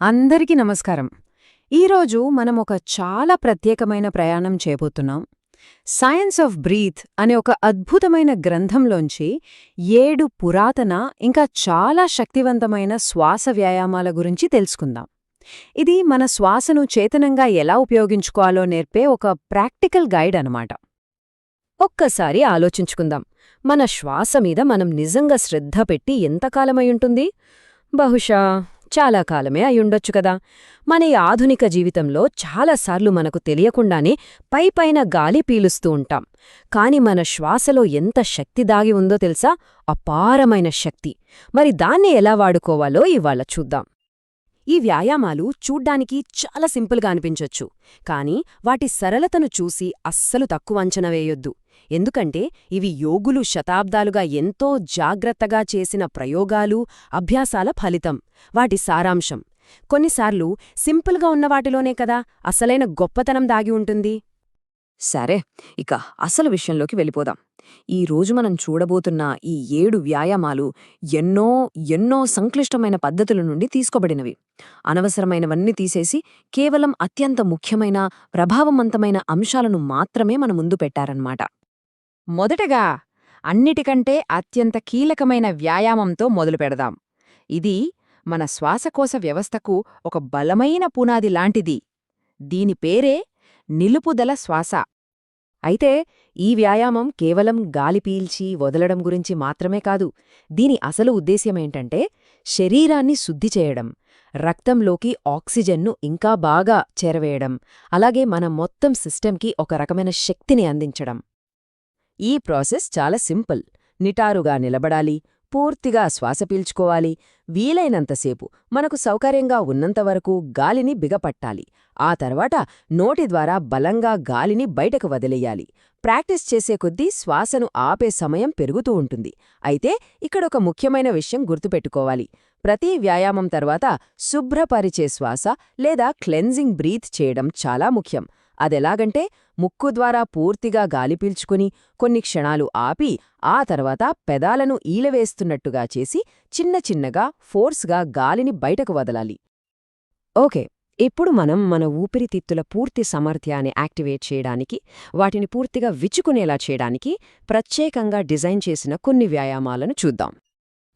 అందరికీ నమస్కారం. ఈరోజు మనం ఒక చాలా ప్రత్యేకమైన ప్రయాణం చేయబోతున్నాం. సైన్స్ ఆఫ్ బ్రీత్ అనే ఒక అద్భుతమైన గ్రంథంలోంచి ఏడు పురాతన ఇంకా చాలా శక్తివంతమైన శ్వాస వ్యాయామాల గురించి తెలుసుకుందాం. ఇది మన శ్వాసను చేతనంగా ఎలా ఉపయోగించుకోవాలో నేర్పే ఒక ప్రాక్టికల్ గైడ్ అనమాట ఒక్కసారి ఆలోచించుకుందాం. మన శ్వాస మీద మనం నిజంగా శ్రద్ధ పెట్టి ఎంతకాలమయ్యుంటుంది బహుశా చాలా కాలమే అయ్యుండొచ్చు కదా. మన ఈ ఆధునిక జీవితంలో చాలాసార్లు మనకు తెలియకుండానే పైపైన గాలి పీలుస్తూ ఉంటాం. కాని మన శ్వాసలో ఎంత శక్తి దాగి ఉందో తెలుసా? అపారమైన శక్తి. మరి దాన్ని ఎలా వాడుకోవాలో ఇవాళ చూద్దాం. ఈ వ్యాయామాలు చూడ్డానికి చాలా సింపుల్గా అనిపించొచ్చు. కానీ వాటి సరళతను చూసి అస్సలు తక్కువ అంచనా వేయొద్దు. ఎందుకంటే ఇవి యోగులు శతాబ్దాలుగా ఎంతో జాగ్రత్తగా చేసిన ప్రయోగాలు అభ్యాసాల ఫలితం వాటి సారాంశం. కొన్నిసార్లు సింపుల్గా ఉన్న వాటిలోనే కదా అసలైన గొప్పతనం దాగి ఉంటుంది. సరే ఇక అసలు విషయంలోకి వెళ్ళిపోదాం. ఈ రోజు మనం చూడబోతున్న ఈ ఏడు వ్యాయామాలు ఎన్నో ఎన్నో సంక్లిష్టమైన పద్ధతుల నుండి తీసుకోబడినవి. అనవసరమైనవన్నీ తీసేసి కేవలం అత్యంత ముఖ్యమైన ప్రభావవంతమైన అంశాలను మాత్రమే మన ముందు పెట్టారన్నమాట. మొదటగా అన్నిటికంటే అత్యంత కీలకమైన వ్యాయామంతో మొదలు పెడదాం. ఇది మన శ్వాసకోశ వ్యవస్థకు ఒక బలమైన పునాది లాంటిది. దీని పేరే నిలుపుదల శ్వాస. అయితే ఈ వ్యాయామం కేవలం గాలి పీల్చి వదలడం గురించి మాత్రమే కాదు. దీని అసలు ఉద్దేశ్యమేంటంటే శరీరాన్ని శుద్ధి చేయడం రక్తంలోకి ఆక్సిజన్ను ఇంకా బాగా చేరవేయడం అలాగే మన మొత్తం సిస్టంకి ఒక రకమైన శక్తిని అందించడం. ఈ ప్రాసెస్ చాలా సింపుల్. నిటారుగా నిలబడాలి పూర్తిగా శ్వాస పీల్చుకోవాలి. వీలైనంతసేపు మనకు సౌకర్యంగా ఉన్నంతవరకు గాలిని బిగపట్టాలి. ఆ తర్వాత నోటి ద్వారా బలంగా గాలిని బయటకు వదిలేయాలి. ప్రాక్టీస్ చేసే కొద్దీ శ్వాసను ఆపే సమయం పెరుగుతూ ఉంటుంది. అయితే ఇక్కడొక ముఖ్యమైన విషయం గుర్తుపెట్టుకోవాలి. ప్రతి వ్యాయామం తర్వాత శుభ్రపరిచే శ్వాస లేదా క్లెన్జింగ్ బ్రీత్ చేయడం చాలా ముఖ్యం. అదెలాగంటే ముక్కు ద్వారా పూర్తిగా గాలి పీల్చుకుని కొన్ని క్షణాలు ఆపి ఆ తర్వాత పెదాలను ఈలవేస్తున్నట్టుగా చేసి చిన్న చిన్నగా ఫోర్స్గా గాలిని బయటకు వదలాలి. ఓకే ఇప్పుడు మనం మన ఊపిరితిత్తుల పూర్తి సమర్థ్యాన్ని యాక్టివేట్ చేయడానికి వాటిని పూర్తిగా విచ్చుకునేలా చేయడానికి ప్రత్యేకంగా డిజైన్ చేసిన కొన్ని వ్యాయామాలను చూద్దాం.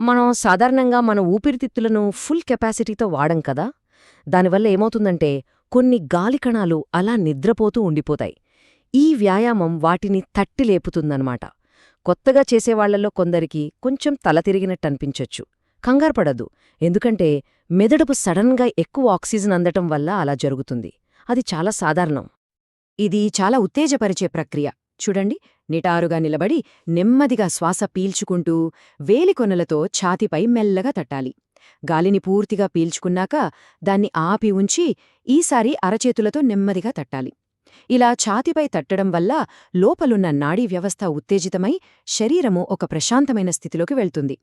మనం సాధారణంగా మన ఊపిరితిత్తులను ఫుల్ కెపాసిటీతో వాడం కదా? దానివల్ల ఏమవుతుందంటే కొన్ని గాలికణాలు అలా నిద్రపోతూ ఉండిపోతాయి. ఈ వ్యాయామం వాటిని తట్టి లేపుతుందన్నమాట. కొత్తగా చేసేవాళ్ళలో కొందరికి కొంచెం తల తిరిగినట్టనిపించొచ్చు కంగారుపడద్దు ఎందుకంటే మెదడుపు సడన్గా ఎక్కువ ఆక్సిజన్ అందటం వల్ల అలా జరుగుతుంది. అది చాలా సాధారణం. ఇది చాలా ఉత్తేజపరిచే ప్రక్రియ. చూడండి నిటారుగా నిలబడి నెమ్మదిగా శ్వాస పీల్చుకుంటూ వేలికొనలతో ఛాతిపై మెల్లగా తట్టాలి. గాలిని పూర్తిగా పీల్చుకున్నాక దాన్ని ఆపి ఉంచి ఈసారి అరచేతులతో నెమ్మదిగా తట్టాలి. ఇలా ఛాతిపై తట్టడం వల్ల లోపలున్న నాడీ వ్యవస్థ ఉత్తేజితమై శరీరము ఒక ప్రశాంతమైన స్థితిలోకి వెళ్తుంది.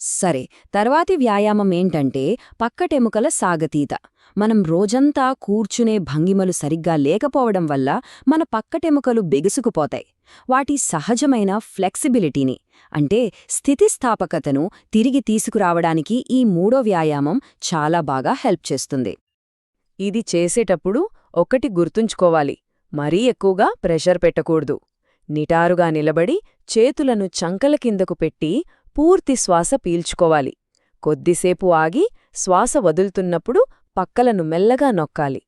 సరే తర్వాతి వ్యాయామం ఏంటంటే పక్కటెముకల సాగతీత. మనం రోజంతా కూర్చునే భంగిమలు సరిగ్గా లేకపోవడం వల్ల మన పక్కటెముకలు బెగుసుకుపోతాయి. వాటి సహజమైన ఫ్లెక్సిబిలిటీని అంటే స్థితిస్థాపకతను తిరిగి తీసుకురావడానికి ఈ మూడో వ్యాయామం చాలా బాగా హెల్ప్ చేస్తుంది. ఇది చేసేటప్పుడు ఒకటి గుర్తుంచుకోవాలి మరీ ఎక్కువగా ప్రెషర్ పెట్టకూడదు. నిటారుగా నిలబడి చేతులను చంకల కిందకు పెట్టి పూర్తి శ్వాస పీల్చుకోవాలి. కొద్దిసేపు ఆగి శ్వాస వదులుతున్నప్పుడు పక్కలను మెల్లగా నొక్కాలి.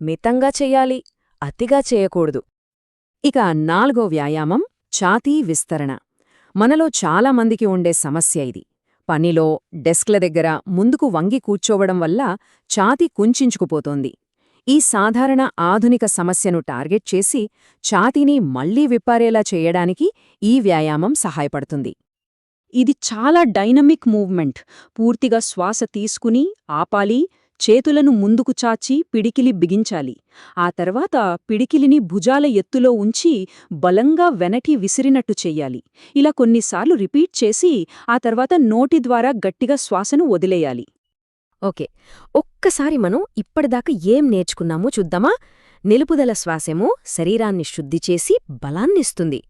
మితంగా చెయ్యాలి అతిగా చేయకూడదు. ఇక నాలుగో వ్యాయామం ఛాతీ విస్తరణ. మనలో చాలామందికి ఉండే సమస్య ఇది. పనిలో డెస్క్ల దగ్గర ముందుకు వంగి కూర్చోవడం వల్ల ఛాతి కుంచుకుపోతోంది ఈ సాధారణ ఆధునిక సమస్యను టార్గెట్ చేసి ఛాతీని మళ్ళీ విప్పారేలా చేయడానికి ఈ వ్యాయామం సహాయపడుతుంది. ఇది చాలా డైనమిక్ మూవ్మెంట్. పూర్తిగా శ్వాస తీసుకుని ఆపాలి చేతులను ముందుకు చాచి పిడికిలి బిగించాలి. ఆ తర్వాత పిడికిలిని భుజాల ఎత్తులో ఉంచి బలంగా వెనటి విసిరినట్టు చెయ్యాలి. ఇలా కొన్నిసార్లు రిపీట్ చేసి ఆ తర్వాత నోటి ద్వారా గట్టిగా శ్వాసను వదిలేయాలి. ఓకే. ఒక్కసారి మనం ఇప్పటిదాకా ఏం నేర్చుకున్నామో చూద్దామా? నిలుపుదల శ్వాసేమో శరీరాన్ని శుద్ధి చేసి బలాన్నిస్తుంది.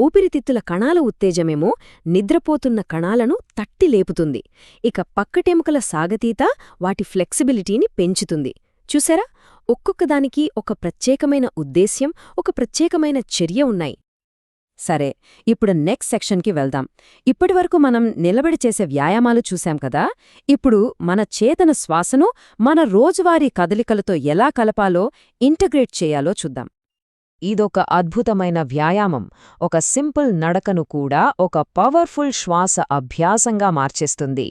ఊపిరితిత్తుల కణాల ఉత్తేజమేమో నిద్రపోతున్న కణాలను తట్టి లేపుతుంది. ఇక పక్కటెముకల సాగతీత వాటి ఫ్లెక్సిబిలిటీని పెంచుతుంది. చూసారా? ఒక్కొక్కదానికి ఒక ప్రత్యేకమైన ఉద్దేశ్యం ఒక ప్రత్యేకమైన చర్య ఉన్నాయి. సరే ఇప్పుడు నెక్స్ట్ సెక్షన్కి వెళ్దాం. ఇప్పటివరకు మనం నిలబడి చేసే వ్యాయామాలు చూశాం కదా? ఇప్పుడు మన చేతన శ్వాసను మన రోజువారీ కదలికలతో ఎలా కలపాలో ఇంటగ్రేట్ చేయాలో చూద్దాం. ఇదొక అద్భుతమైన వ్యాయామం. ఒక సింపుల్ నడకను కూడా ఒక పవర్ఫుల్ శ్వాస అభ్యాసంగా మార్చేస్తుంది.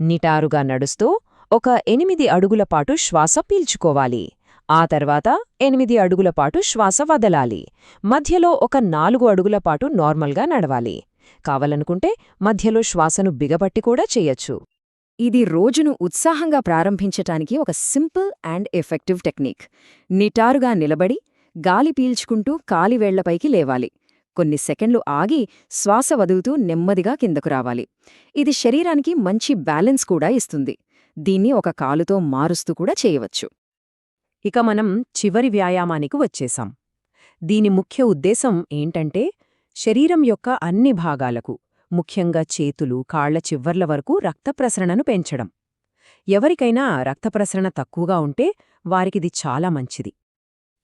నిటారుగా నడుస్తూ ఒక ఎనిమిది అడుగుల పాటు శ్వాస పీల్చుకోవాలి. ఆ తర్వాత ఎనిమిది అడుగుల పాటు శ్వాస వదలాలి. మధ్యలో ఒక నాలుగు అడుగుల పాటు నార్మల్గా నడవాలి. కావాలనుకుంటే మధ్యలో శ్వాసను బిగబట్టి కూడా చెయ్యొచ్చు ఇది రోజును ఉత్సాహంగా ప్రారంభించటానికి ఒక సింపుల్ అండ్ ఎఫెక్టివ్ టెక్నిక్. నిటారుగా నిలబడి గాలి పీల్చుకుంటూ కాలివేళ్ళపైకి లేవాలి. కొన్ని సెకండ్లు ఆగి శ్వాస వదులుతూ నెమ్మదిగా కిందకు రావాలి. ఇది శరీరానికి మంచి బ్యాలెన్స్ కూడా ఇస్తుంది. దీన్ని ఒక కాలుతో మారుస్తూ కూడా చేయవచ్చు. ఇక మనం చివరి వ్యాయామానికి వచ్చేశాం. దీని ముఖ్య ఉద్దేశం ఏంటంటే శరీరం యొక్క అన్ని భాగాలకు ముఖ్యంగా చేతులు కాళ్ళ చివర్ల వరకు రక్తప్రసరణను పెంచడం. ఎవరికైనా రక్తప్రసరణ తక్కువగా ఉంటే వారికిది చాలా మంచిది.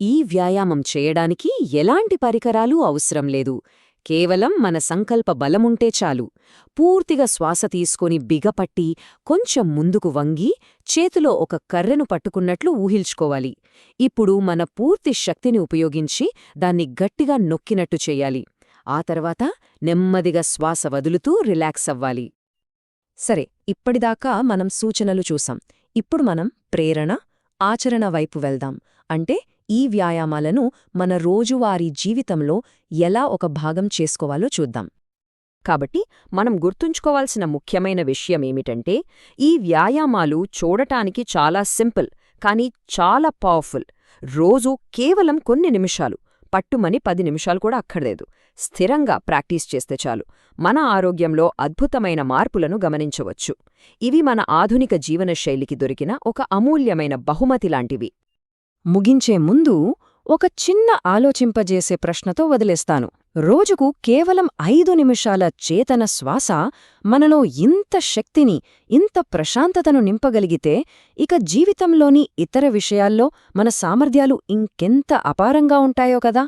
ఈ వ్యాయామం చేయడానికి ఎలాంటి పరికరాలు అవసరం లేదు. కేవలం మన సంకల్ప బలముంటే చాలు. పూర్తిగా శ్వాస తీసుకొని బిగపట్టి కొంచెం ముందుకు వంగి చేతిలో ఒక కర్రెను పట్టుకున్నట్లు ఊహిల్చుకోవాలి ఇప్పుడు మన పూర్తి శక్తిని ఉపయోగించి దాన్ని గట్టిగా నొక్కినట్టు చెయ్యాలి ఆ తర్వాత నెమ్మదిగా శ్వాస వదులుతూ రిలాక్స్ అవ్వాలి. సరే ఇప్పటిదాకా మనం సూచనలు చూసాం. ఇప్పుడు మనం ప్రేరణ ఆచరణ వైపు వెళ్దాం. అంటే ఈ వ్యాయామాలను మన రోజువారీ జీవితంలో ఎలా ఒక భాగం చేసుకోవాలో చూద్దాం. కాబట్టి మనం గుర్తుంచుకోవాల్సిన ముఖ్యమైన విషయమేమిటంటే ఈ వ్యాయామాలు చూడటానికి చాలా సింపుల్ కానీ చాలా పవర్ఫుల్. రోజూ కేవలం కొన్ని నిమిషాలు పట్టుమని పది నిమిషాలు కూడా అక్కర్లేదు. స్థిరంగా ప్రాక్టీస్ చేస్తే చాలు. మన ఆరోగ్యంలో అద్భుతమైన మార్పులను గమనించవచ్చు. ఇవి మన ఆధునిక జీవనశైలికి దొరికిన ఒక అమూల్యమైన బహుమతి లాంటివి. ముగించే ముందు ఒక చిన్న ఆలోచింపజేసే ప్రశ్నతో వదిలేస్తాను. రోజుకు కేవలం ఐదు నిమిషాల చేతన శ్వాస మనలో ఇంత శక్తిని ఇంత ప్రశాంతతను నింపగలిగితే ఇక జీవితంలోని ఇతర విషయాల్లో మన సామర్థ్యాలు ఇంకెంత అపారంగా ఉంటాయో కదా?